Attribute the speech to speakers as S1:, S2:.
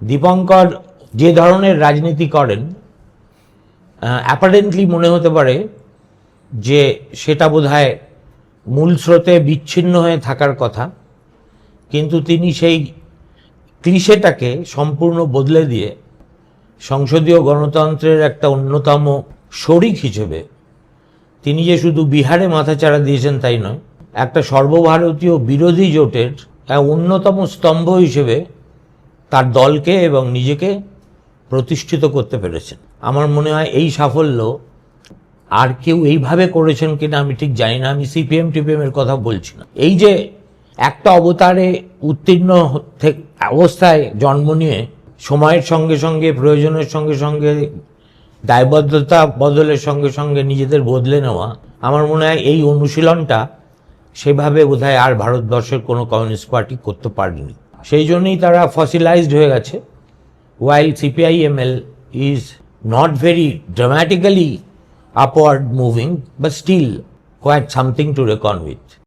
S1: দীপঙ্কর যে ধরনের রাজনীতি করেন অ্যাপারেন্টলি মনে হতে পারে যে সেটা বোধহয় মূল স্রোতে বিচ্ছিন্ন হয়ে থাকার কথা, কিন্তু তিনি সেই ক্লিশেটাকে সম্পূর্ণ বদলে দিয়ে সংসদীয় গণতন্ত্রের একটা অন্যতম শরিক হিসেবে তিনি যে শুধু বিহারে মাথাচাড়া দিয়েছেন তাই নয়, একটা সর্বভারতীয় বিরোধী জোটের অন্যতম স্তম্ভ হিসেবে তার দলকে এবং নিজেকে প্রতিষ্ঠিত করতে পেরেছেন। আমার মনে হয় এই সাফল্য আর কেউ এইভাবে করেছেন কিনা আমি ঠিক জানি না, আমি সিপিএম, টিপিএম এর কথা বলছি না। এই যে একটা অবতারে উত্তীর্ণ অবস্থায় জন্ম নিয়ে সময়ের সঙ্গে সঙ্গে, প্রয়োজনের সঙ্গে সঙ্গে, দায়বদ্ধতা বদলের সঙ্গে সঙ্গে নিজেদের বদলে নেওয়া, আমার মনে হয় এই অনুশীলনটা সেভাবে বোধহয় আর ভারতবর্ষের কোনো কমিউনিস্ট পার্টি করতে পারেনি। সেই জন্যই তারা ফসিলাইজড হয়ে গেছে while CPIML is not very dramatically upward moving, but still quite something to reckon with.